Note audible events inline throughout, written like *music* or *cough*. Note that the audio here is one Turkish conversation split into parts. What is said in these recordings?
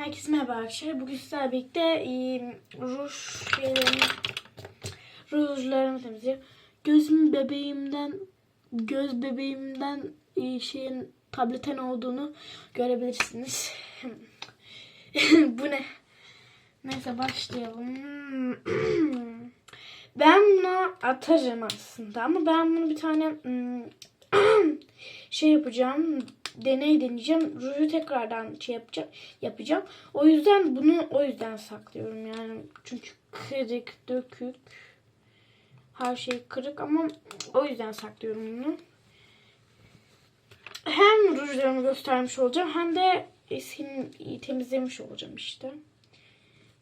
Herkese merhaba arkadaşlar. Bugün sizlerle birlikte e, ruj şeylerimi, rujlarımı temizliyorum. Gözüm bebeğimden, göz bebeğimden e, şeyin tableten olduğunu görebilirsiniz. *laughs* Bu ne? Neyse başlayalım. *clears throat* Ben buna atarım aslında ama ben bunu bir tane *clears throat* şey yapacağım. Deney deneyeceğim. Ruju tekrardan şey yapacağım, yapacağım. O yüzden bunu o yüzden saklıyorum yani. Çünkü kırık, dökük. Her şey kırık ama o yüzden saklıyorum bunu. Hem rujlarımı göstermiş olacağım hem de eskini temizlemiş olacağım işte.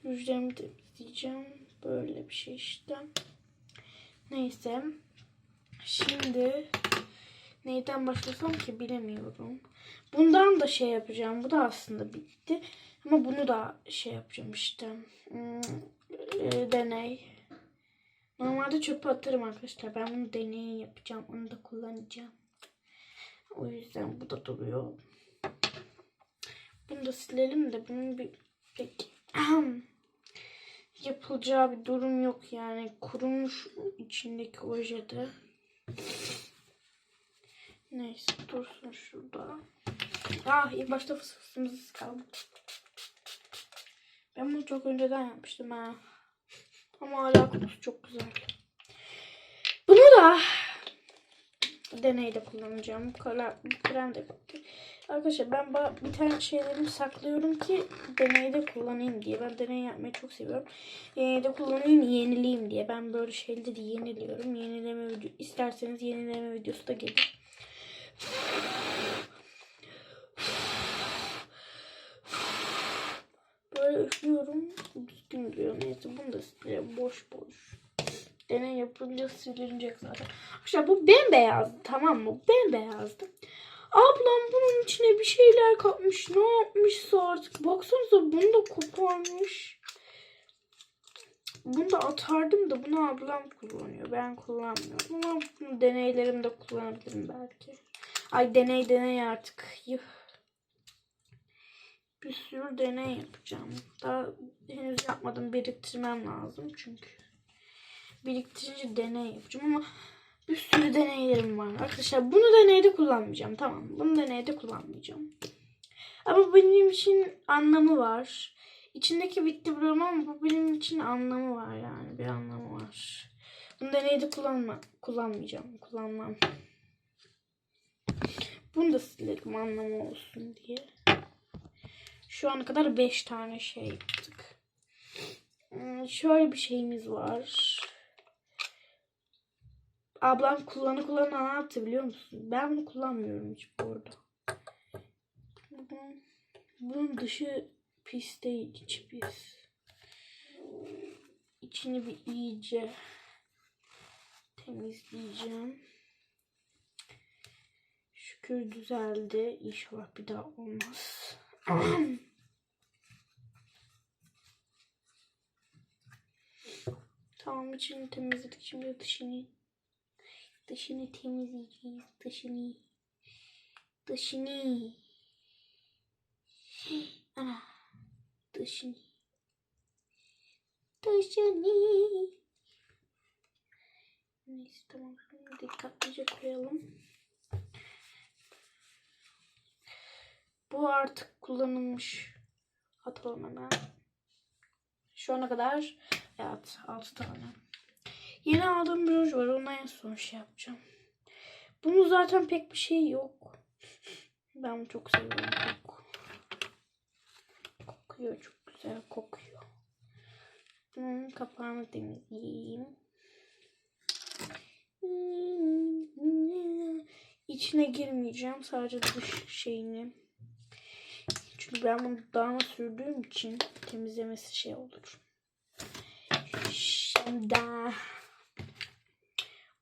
Rujlarımı temizleyeceğim. Böyle bir şey işte. Neyse. Şimdi neyden başlasam ki bilemiyorum. Bundan da şey yapacağım. Bu da aslında bitti. Ama bunu da şey yapacağım işte. Hmm, e, deney. Normalde çöpe atarım arkadaşlar. Ben bunu deney yapacağım. Onu da kullanacağım. O yüzden bu da duruyor. Bunu da silelim de bunun bir pek yapılacağı bir durum yok yani. Kurumuş içindeki ojede. Neyse dursun şurada. Ah ilk başta fıs fısımız kaldı. Ben bunu çok önceden yapmıştım ha. Ama hala kokusu çok güzel. Bunu da deneyde kullanacağım. Bu kala, bu krem de Arkadaşlar ben bir tane şeylerimi saklıyorum ki deneyde kullanayım diye. Ben deney yapmayı çok seviyorum. Deneyde kullanayım, yenileyim diye. Ben böyle şeyleri yeniliyorum. Yenileme video isterseniz yenileme videosu da gelir. Böyle üflüyorum. Düzgün duruyor. Neyse bunu da sileceğim. Boş boş. Deney yapınca silinecek zaten. Arkadaşlar bu bembeyazdı tamam mı? Bembeyazdı. Ablam bunun içine bir şeyler katmış. Ne yapmışsa artık. Baksanıza bunu da koparmış. Bunu da atardım da bunu ablam kullanıyor. Ben kullanmıyorum ama bunu deneylerimde kullanabilirim belki. Ay deney deney artık. Yuh. Bir sürü deney yapacağım. Daha henüz yapmadım. Biriktirmem lazım çünkü. Biriktirince deney yapacağım ama bir sürü deneylerim var. Arkadaşlar bunu deneyde kullanmayacağım. Tamam. Bunu deneyde kullanmayacağım. Ama benim için anlamı var. İçindeki bitti buram ama bu benim için anlamı var yani. Bir anlamı var. Bunu deneyde kullanma, kullanmayacağım. Kullanmam. Bunu da silerim anlamı olsun diye. Şu ana kadar 5 tane şey yaptık. Hmm, Şöyle bir şeyimiz var. Ablam kullanı kullanı anlattı biliyor musun? Ben bunu kullanmıyorum hiç bu arada. Bunun, dışı pis değil, içi. İçini bir iyice temizleyeceğim. Şükür düzeldi. İnşallah bir daha olmaz. *clears throat* tamam içini temizledik. Şimdi dışını dışını temizleyeceğiz. Dışını. Dışını. *sniffs* Ana. Dışını. Dışını. Neyse tamam. Dikkatlice koyalım. Bu artık kullanılmış. Atalım hemen. Şu ana kadar evet 6 tane. Yeni aldığım bir ruj var. Ona en son şey yapacağım. Bunun zaten pek bir şey yok. *laughs* Ben bunu çok seviyorum. Koku. Kokuyor. Çok güzel kokuyor. Bunun kapağını temizleyeyim. İçine girmeyeceğim. Sadece dış şeyini. Çünkü ben bunu dudağıma sürdüğüm için temizlemesi şey olur. Şimdi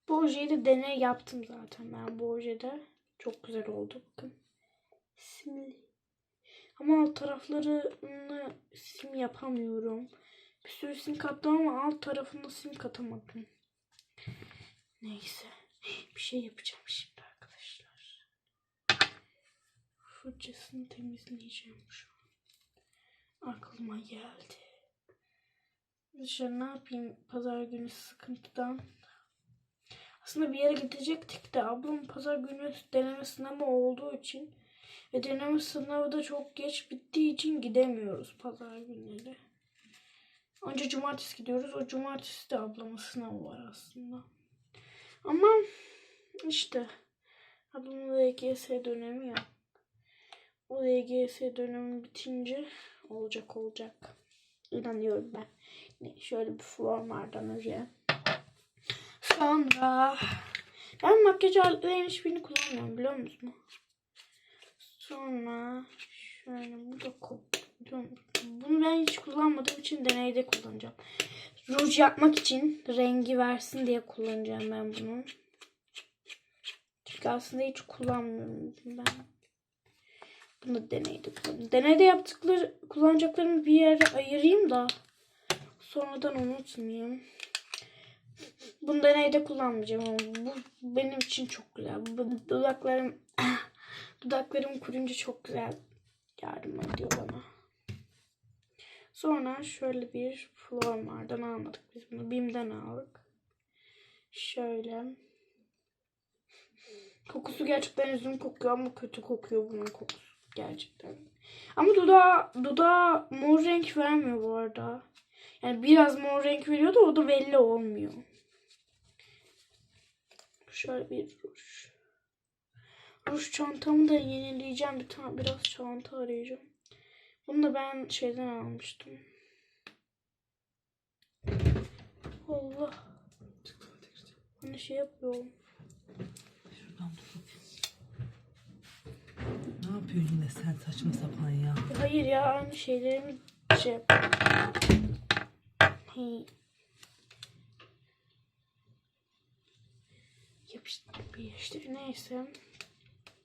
bu ojeyi de deney yaptım zaten ben bu ojede. Çok güzel oldu bakın. Simli. Ama alt taraflarını sim yapamıyorum. Bir sürü sim kattım ama alt tarafına sim katamadım. Neyse. Bir şey yapacağım şimdi arkadaşlar. Fırçasını temizleyeceğim şu an. aklıma geldi. Dışarı ne yapayım pazar günü sıkıntıdan. Aslında bir yere gidecektik de ablam pazar günü deneme sınavı olduğu için ve deneme sınavı da çok geç bittiği için gidemiyoruz pazar günleri. Önce cumartesi gidiyoruz. O cumartesi de ablamın sınavı var aslında. Ama işte ablamın LGS dönemi ya. O LGS dönemi bitince olacak olacak. İnanıyorum ben. Şöyle bir formlardan önce. Sonra ben makyaj aletlerinin hiçbirini kullanmıyorum biliyor musun? Sonra şöyle bu da? Bunu ben hiç kullanmadığım için deneyde kullanacağım. Ruj yapmak için rengi versin diye kullanacağım ben bunu. Çünkü aslında hiç kullanmıyorum ben. Bunu deneyde kullanacağım. Deneyde yaptıkları kullanacaklarımı bir yere ayırayım da sonradan unutmayayım. Bunu deneyde kullanmayacağım ama bu benim için çok güzel. Bu dudaklarım *coughs* dudaklarım kurunca çok güzel yardım ediyor bana. Sonra şöyle bir Flormar'dan almadık biz bunu. Bim'den aldık. Şöyle. Kokusu gerçekten üzüm kokuyor ama kötü kokuyor bunun kokusu. Gerçekten. Ama dudağa, dudağa mor renk vermiyor bu arada. Yani biraz mor renk veriyor da o da belli olmuyor. Şöyle bir ruj. Ruj çantamı da yenileyeceğim. Bir tane biraz çanta arayacağım. Bunu da ben şeyden almıştım. Allah. Hani şey yapıyorum. Şuradan dur. Yapıyorsun yine sen saçma sapan ya? Hayır ya aynı şeylerimi şey yap- Hey. Yapıştı bir işte neyse.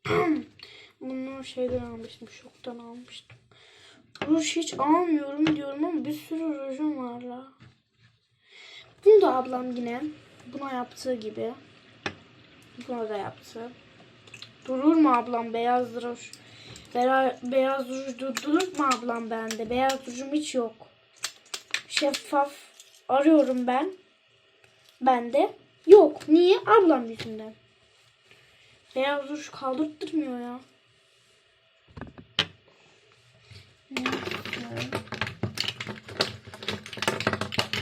*clears throat* Bunu şeyden almıştım, şoktan almıştım. Ruj hiç almıyorum diyorum ama bir sürü rujum var la. Bunu da ablam yine buna yaptığı gibi. Buna da yaptı. Durur mu ablam beyaz ruj? Bera, beyaz ruj durur mu ablam bende? Beyaz rujum hiç yok. Şeffaf arıyorum ben. Bende yok. Niye? Ablam yüzünden. Beyaz ruj kaldırtmıyor ya.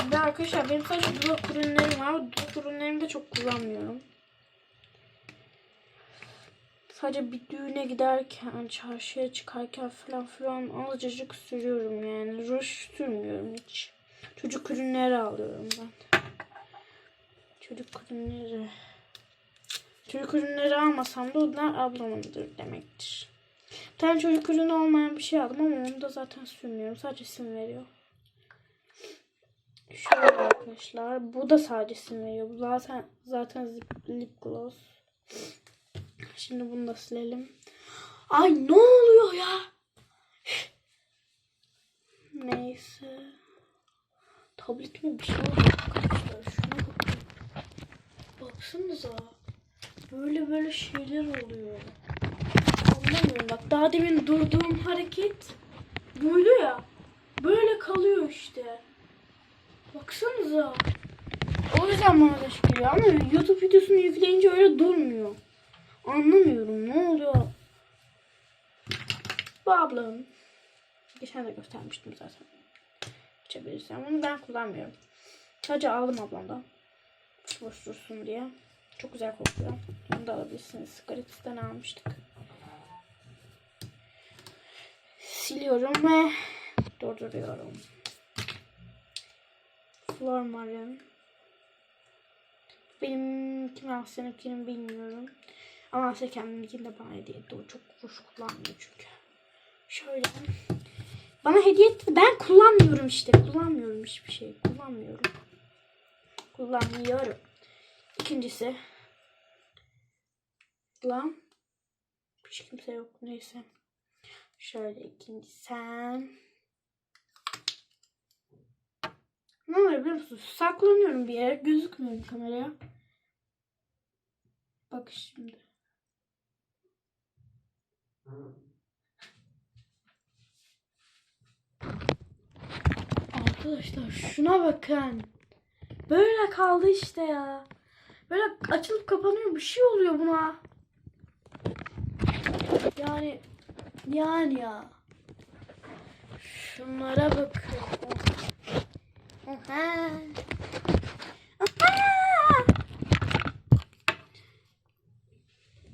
Bir de arkadaşlar benim sadece dudak ürünlerim var. Dudak ürünlerimi de çok kullanmıyorum. Sadece bir düğüne giderken, çarşıya çıkarken falan filan azıcık sürüyorum yani. Ruj sürmüyorum hiç. Çocuk ürünleri alıyorum ben. Çocuk ürünleri. Çocuk ürünleri almasam da onlar ablamındır demektir. Bir tane çocuk ürünü olmayan bir şey aldım ama onu da zaten sürmüyorum. Sadece sim veriyor. Şöyle arkadaşlar. Bu da sadece sim veriyor. Bu zaten zaten lip gloss. Şimdi bunu da silelim. Ay ne oluyor ya? Neyse. Tablet mi bir şey oldu arkadaşlar. Şuna bakın. Baksanıza. Böyle böyle şeyler oluyor. Anlamıyorum bak. Daha demin durduğum hareket buydu ya. Böyle kalıyor işte. Baksanıza. O yüzden bana da çıkıyor ama YouTube videosunu yükleyince öyle durmuyor. Anlamıyorum ne oluyor. Bu ablam. Geçen de göstermiştim zaten. Açabilirsem. Bunu ben kullanmıyorum. Sadece aldım ablamdan. Boş dursun diye. Çok güzel kokuyor. Onu da alabilirsiniz. Gratis'ten almıştık. Siliyorum ve durduruyorum. Flormar'ın. Benim kim Asya'nınkini bilmiyorum. Ama Asya kendininkini de bana hediye etti. O çok hoş kullanmıyor çünkü. Şöyle. Bana hediye etti. Ben kullanmıyorum işte. Kullanmıyorum hiçbir şey. Kullanmıyorum. Kullanmıyorum. İkincisi. Lan. Hiç kimse yok. Neyse. Şöyle ikincisi. Sen. Ne oluyor biliyor musun? Saklanıyorum bir yere. Gözükmüyorum kameraya. Bak şimdi. Arkadaşlar şuna bakın. Böyle kaldı işte ya. Böyle açılıp kapanıyor bir şey oluyor buna. Yani yani ya. Şunlara bakın. Aha. Aha.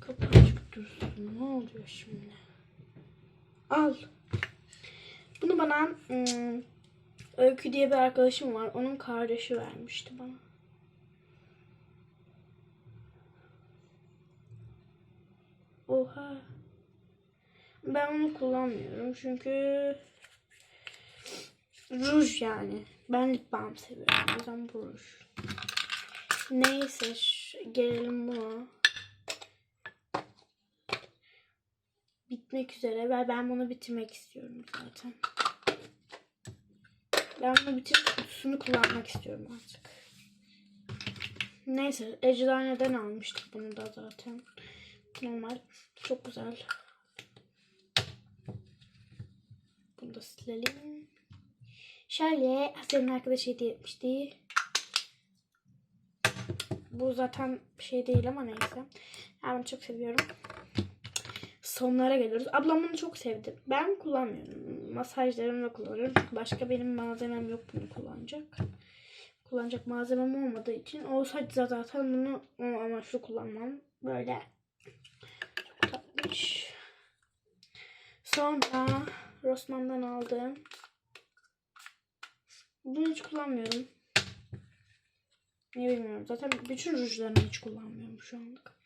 Kapı açık dursun. Ne oluyor şimdi? Al. Bunu bana ım, Öykü diye bir arkadaşım var. Onun kardeşi vermişti bana. Oha. Ben onu kullanmıyorum çünkü ruj yani. Ben lip balm seviyorum. O yüzden bu ruj. Neyse gelelim buna. Bitmek üzere ve ben bunu bitirmek istiyorum zaten. Ben bunu bitirip kutusunu kullanmak istiyorum artık. Neyse eczane'den almıştık bunu da zaten. Normal. Çok güzel. Bunu da silelim. Şöyle Asya'nın arkadaşı hediye etmişti. Bu zaten şey değil ama neyse. Bunu çok seviyorum. Sonlara geliyoruz. Ablam bunu çok sevdi. Ben kullanmıyorum. Masajlarımda kullanıyorum. Başka benim malzemem yok bunu kullanacak. Kullanacak malzemem olmadığı için olsaydı zaten bunu o amaçlı kullanmam. Böyle çok tatlış. Sonra Rossmann'dan aldığım bunu hiç kullanmıyorum. Niye bilmiyorum. Zaten bütün rujlarını hiç kullanmıyorum şu anlık.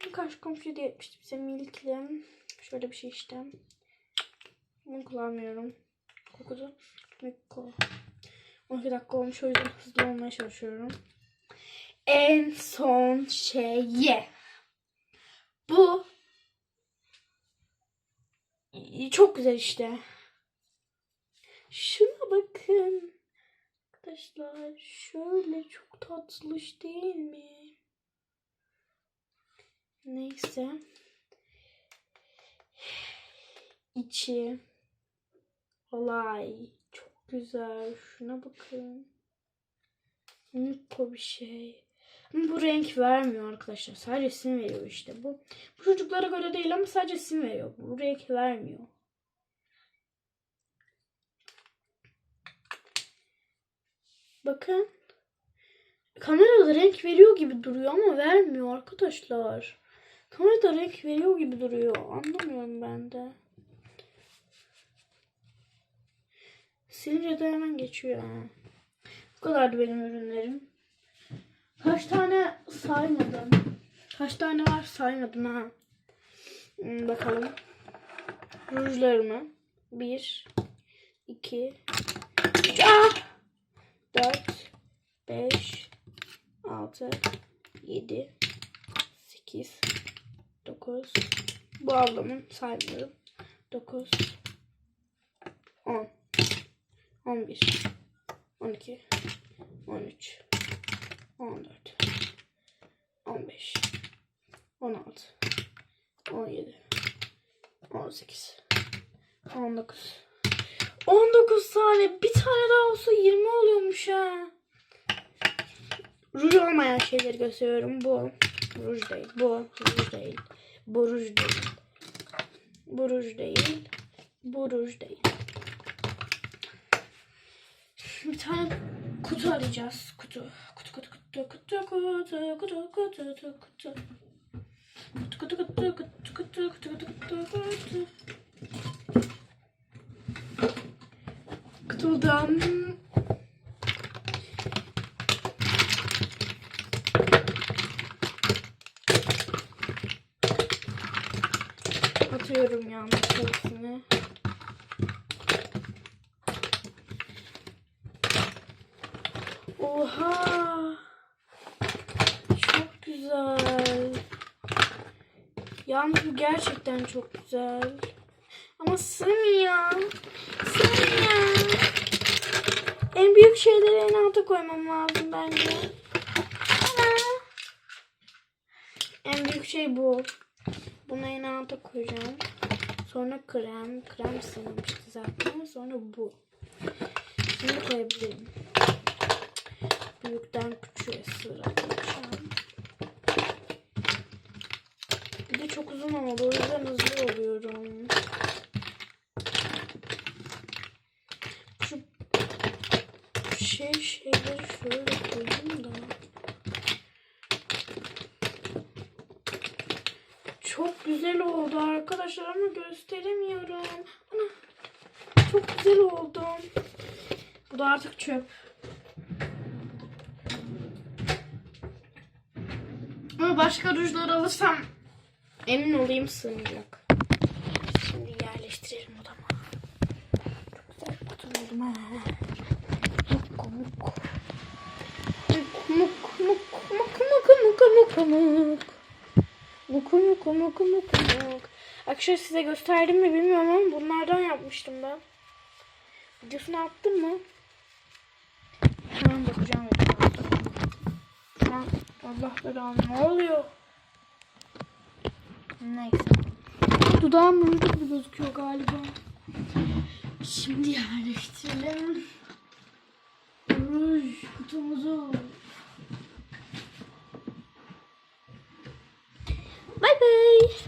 Bir karşı komşu diye etmişti bize Milk'le. Şöyle bir şey işte. Bunu kullanmıyorum. Kokudu. Miko. 12 dakika olmuş o yüzden hızlı olmaya çalışıyorum. En son şeye. Bu çok güzel işte. Şuna bakın. Arkadaşlar şöyle çok tatlış değil mi? Neyse. İçi. Olay. Çok güzel. Şuna bakın. Miko bir şey. Bu renk vermiyor arkadaşlar. Sadece sim veriyor işte bu. Bu çocuklara göre değil ama sadece sim veriyor. Bu renk vermiyor. Bakın. Kamerada renk veriyor gibi duruyor ama vermiyor arkadaşlar. Kamerada renk veriyor gibi duruyor. Anlamıyorum ben de. Silince de hemen geçiyor. ha. Bu kadardı benim ürünlerim. Kaç tane saymadım. Kaç tane var saymadım ha. Hmm, bakalım. Rujlarımı. 1 2 4 5 6 7 8 9 Bu ablamın saymıyorum. 9 10 11 12 13 14 15 16 17 18 19 19 tane. Bir tane daha olsa 20 oluyormuş ha. Ruj olmayan şeyleri gösteriyorum. Bu. Ruj değil. Bu. Ruj değil. Bu ruj değil. Bu ruj değil. Bu ruj değil. Bir tane kutu arayacağız. Kutu. Kutu kutu kutu kutu kutu kutu kutu kutu kutu. Kutu kutu kutu kutu kutu kutu kutu kutu kutu. Kutudan atıyorum yalnız hepsini. Oha! Çok güzel. Yalnız bu gerçekten çok güzel. Ama sığmıyor. Sığmıyor. En büyük şeyleri en alta koymam lazım bence. Ana. En büyük şey bu. Bunu en alta koyacağım. Sonra krem. Krem sığmamıştı zaten. Sonra bu. Şimdi koyabilirim. Büyükten küçüğe sıralayacağım. Bir de çok uzun oldu. O yüzden hızlı oluyorum. Şu şey şeyleri şöyle koyayım da. Çok güzel oldu arkadaşlar ama gösteremiyorum. Ana, çok güzel oldu. Bu da artık çöp. Ama başka rujlar alırsam emin olayım sığmayacak. Şimdi yerleştirelim odama. Çok güzel bir kutu buldum ha. Muk muk. Muk muk muk muk muk muk muk muk. Muk muk muk muk muk. Arkadaşlar size gösterdim mi bilmiyorum ama bunlardan yapmıştım ben. Videosunu attım mı? Hemen bakacağım. Şu an Allah belanı ne oluyor? Neyse. Dudağım ruj gibi gözüküyor galiba. Şimdi yerleştirelim. Ruj kutumuzu. 拜拜。